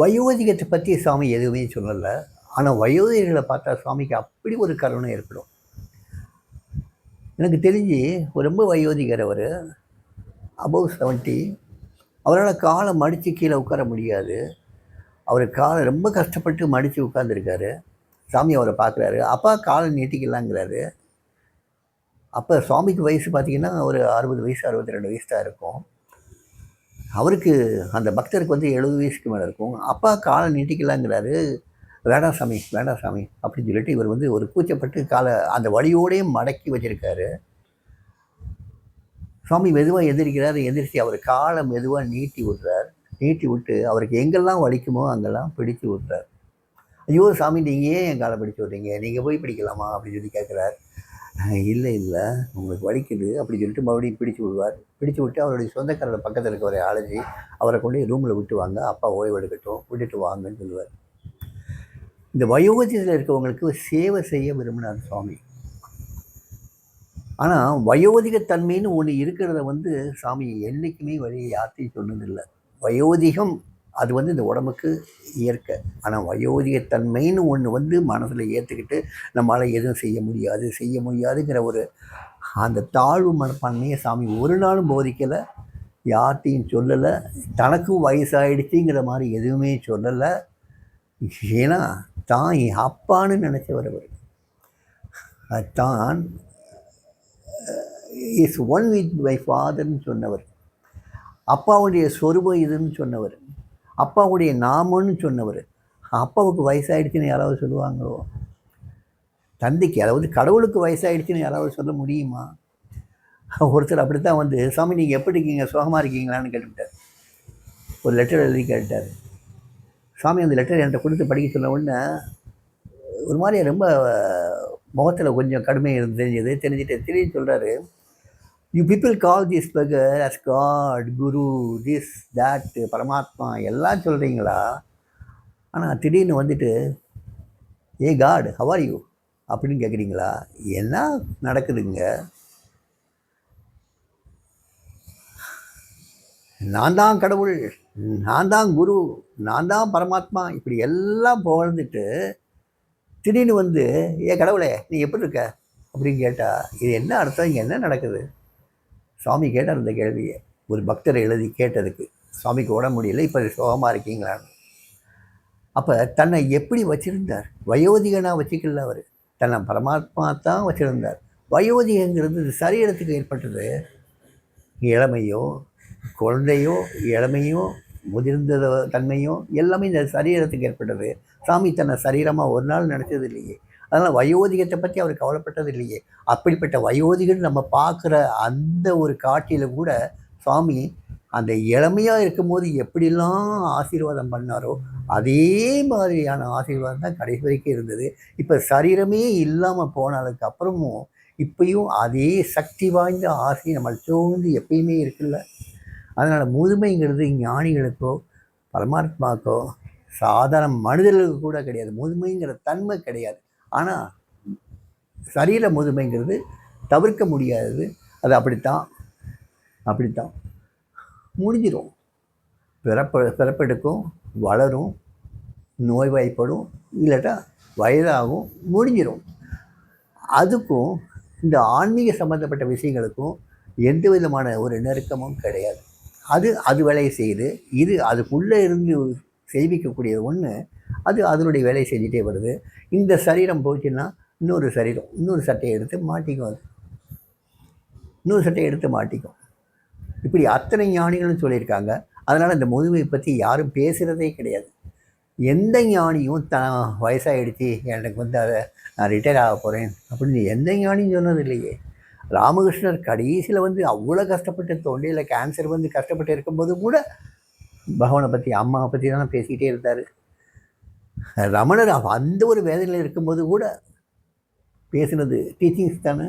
வயோதிகத்தை பற்றி சாமி எதுவுமே சொல்லலை. ஆனால் வயோதிகர்களை பார்த்தா சாமிக்கு அப்படி ஒரு கருணை ஏற்படும். எனக்கு தெரிஞ்சு ரொம்ப வயோதிகர் அவர் அபவ் செவன்ட்டி அவரால் காலை மடித்து கீழே உட்கார முடியாது. அவர் காலை ரொம்ப கஷ்டப்பட்டு மடித்து உட்காந்துருக்காரு சாமி அவரை பார்க்குறாரு. அப்பா காலை நீட்டிக்கலாங்கிறாரு. அப்போ சுவாமிக்கு வயசு பார்த்தீங்கன்னா ஒரு அறுபது வயசு அறுபத்தி ரெண்டு வயசு தான் இருக்கும். அவருக்கு அந்த பக்தருக்கு வந்து எழுபது வயசுக்கு மேலே இருக்கும். அப்பா காலை நீட்டிக்கலாங்கிறாரு. வேண்டாம் சாமி வேண்டாம் சாமி அப்படின்னு சொல்லிட்டு இவர் வந்து ஒரு கூச்சப்பட்டு காலை அந்த வழியோடையே மடக்கி வச்சிருக்காரு. சுவாமி மெதுவாக எந்திரிக்கிறார். எந்திரிச்சு அவர் காலை மெதுவாக நீட்டி விடுறார். நீட்டி விட்டு அவருக்கு எங்கெல்லாம் வலிக்குமோ அங்கெல்லாம் பிடிச்சு விட்றார். ஐயோ சாமி நீங்கள் ஏன் என் காலை பிடிச்சி விட்றீங்க? நீங்கள் போய் பிடிக்கலாமா? அப்படின்னு சொல்லி கேட்குறாரு இல்லை இல்லை. உங்களுக்கு வலிக்குது அப்படி சொல்லிட்டு மறுபடியும் பிடிச்சு விடுவார். பிடிச்சு விட்டு அவருடைய சொந்தக்காரர் பக்கத்தில் இருக்கவரை அழைச்சி அவரை கொண்டு ரூமில் விட்டு வாங்க. அப்பா ஓய்வு எடுக்கட்டும். விட்டுட்டு வாங்கன்னு சொல்லுவார். இந்த வயோகத்தில் இருக்கவங்களுக்கு சேவை செய்ய விரும்பினார் சுவாமி. ஆனால் வயோதிகத்தன்மைன்னு ஒன்று இருக்கிறத வந்து சாமி என்றைக்குமே வழி யார்த்தையும் சொன்னதில்லை. வயோதிகம் அது வந்து இந்த உடம்புக்கு இயற்கை. ஆனால் வயோதிகத்தன்மைன்னு ஒன்று வந்து மனசில் ஏற்றுக்கிட்டு நம்மளால் எதுவும் செய்ய முடியாது செய்ய முடியாதுங்கிற ஒரு அந்த தாழ்வு மனப்பான்மையை சாமி ஒரு நாளும் போதிக்கலை. யார்கிட்டையும் சொல்லலை. தனக்கும் வயசாகிடுச்சுங்கிற மாதிரி எதுவுமே சொல்லலை. ஏன்னா தான் என் அப்பான்னு நினச்சவர் அவர். தான் இஸ் ஒன் வித் மை ஃபாதர்னு சொன்னவர். அப்பாவுடைய சொருபம் இதுன்னு சொன்னவர். அப்பாவுடைய நாமன்னு சொன்னவர். அப்பாவுக்கு வயசாகிடுச்சின்னு யாராவது சொல்லுவாங்களோ? தந்தைக்கு அதாவது கடவுளுக்கு வயசாயிடுச்சுன்னு யாராவது சொல்ல முடியுமா? ஒருத்தர் அப்படி தான் வந்து சாமி நீங்கள் எப்படி இருக்கீங்க? சுகமாக இருக்கீங்களான்னு கேட்டுவிட்டார் ஒரு லெட்டர் எழுதி கேட்டார். சாமி அந்த லெட்டர் என்கிட்ட கொடுத்து படிக்க சொன்ன உடனே ஒரு மாதிரி ரொம்ப முகத்தில் கொஞ்சம் கடுமை தெரிஞ்சது தெரிஞ்சுட்டு திடீர்னு சொல்கிறாரு you people call this பகர் as God guru this that paramatma எல்லாம் சொல்கிறீங்களா ஆனால் திடீர்னு வந்துட்டு ஏ காட் ஹவர் யூ அப்படின்னு கேட்குறீங்களா என்ன நடக்குதுங்க? நான் தான் கடவுள் நான் தான் குரு நான் தான் பரமாத்மா இப்படி எல்லாம் புகழ்ந்துட்டு திடீர்னு வந்து ஏ கடவுளே நீ எப்படி இருக்க? அப்படின்னு கேட்டால் இது என்ன அர்த்தம்? இங்கே என்ன நடக்குது? சுவாமி கேட்டார் இந்த கேள்வியை ஒரு பக்தரை எழுதி கேட்டதுக்கு சுவாமிக்கு உடம்பு முடியல இப்போ சோகமாக இருக்கீங்களான்னு அப்போ தன்னை எப்படி வச்சுருந்தார்? வயோதிகனாக வச்சுக்கல அவர். தன்னை பரமாத்மா தான் வச்சுருந்தார். வயோதிகங்கிறது சரீரத்துக்கு ஏற்பட்டது. இளமையோ குழந்தையோ இளமையோ முதிர்ந்த தன்மையோ எல்லாமே இந்த சரீரத்துக்கு ஏற்பட்டது. சாமி தன்னை சரீரமாக ஒரு நாள் நினச்சது இல்லையே. அதனால் வயோதிகத்தை பற்றி அவர் கவலைப்பட்டது இல்லையே. அப்படிப்பட்ட வயோதிகன் நம்ம பார்க்குற அந்த ஒரு காட்சியில் கூட சுவாமி அந்த இளமையாக இருக்கும்போது எப்படிலாம் ஆசீர்வாதம் பண்ணாரோ அதே மாதிரியான ஆசீர்வாதம் தான் கடைசி வரைக்கும் இருந்தது. இப்போ சரீரமே இல்லாமல் போனதுக்கு அப்புறமும் இப்பயும் அதே சக்தி வாய்ந்த ஆசை நம்ம சோர்ந்து எப்பயுமே இருக்குல்ல. அதனால் முதுமைங்கிறது ஞானிகளுக்கோ பரமாத்மாக்கோ சாதாரண மனிதர்களுக்கு கூட கிடையாது. முதுமைங்கிற தன்மை கிடையாது. ஆனால் சரீர முதுமைங்கிறது தவிர்க்க முடியாதது. அது அப்படித்தான். அப்படித்தான். முடிஞ்சிடும் பிறப்ப பிறப்பெடுக்கும் வளரும் நோய்வாய்ப்படும் இல்லாட்டா வயதாகும் முடிஞ்சிடும் அதுக்கும் இந்த ஆன்மீக சம்மந்தப்பட்ட விஷயங்களுக்கும் எந்த விதமான ஒரு நெருக்கமும் கிடையாது. அது அது வேலையை செய்யுது. இது அதுக்குள்ளே இருந்து செய்விக்கக்கூடிய ஒன்று அது அதனுடைய வேலையை செஞ்சுட்டே வருது. இந்த சரீரம் போச்சுன்னா இன்னொரு சரீரம் இன்னொரு சட்டையை எடுத்து மாட்டிக்கும் அது. இன்னொரு சட்டையை எடுத்து மாட்டிக்கும். இப்படி அத்தனை ஞானிகளும் சொல்லியிருக்காங்க. அதனால் இந்த முதுமையை பற்றி யாரும் பேசுகிறதே கிடையாது. எந்த ஞானியும் த வயசாகிடுச்சு எனக்கு வந்து அதை நான் ரிட்டையர் ஆக போகிறேன் அப்படின்னு எந்த ஞானியும் சொன்னது இல்லையே. ராமகிருஷ்ணர் கடைசியில் வந்து அவ்வளோ கஷ்டப்பட்டு தொண்டையில் கேன்சர் வந்து கஷ்டப்பட்டு இருக்கும்போது கூட பகவானை பற்றி அம்மாவை பற்றி தான் பேசிக்கிட்டே இருந்தார். ரமணர் அந்த ஒரு வேதனையில் இருக்கும்போது கூட பேசினது டீச்சிங்ஸ் தானே?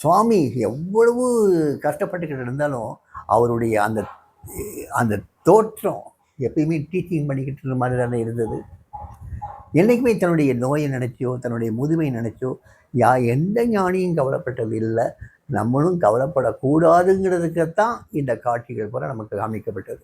சுவாமி எவ்வளவு கஷ்டப்பட்டுக்கிட்டு இருந்தாலும் அவருடைய அந்த அந்த தோற்றம் எப்பயுமே டீச்சிங் பண்ணிக்கிட்டு இருந்த மாதிரி தானே இருந்தது. என்றைக்குமே தன்னுடைய நோயை நினச்சோ தன்னுடைய முதுமை நினச்சோ யா எந்த ஞானியும் கவலைப்பட்டது இல்லை. நம்மளும் கவலைப்படக்கூடாதுங்கிறதுக்கு தான் இந்த காட்சிகள் போல நமக்கு காமிக்கப்பட்டது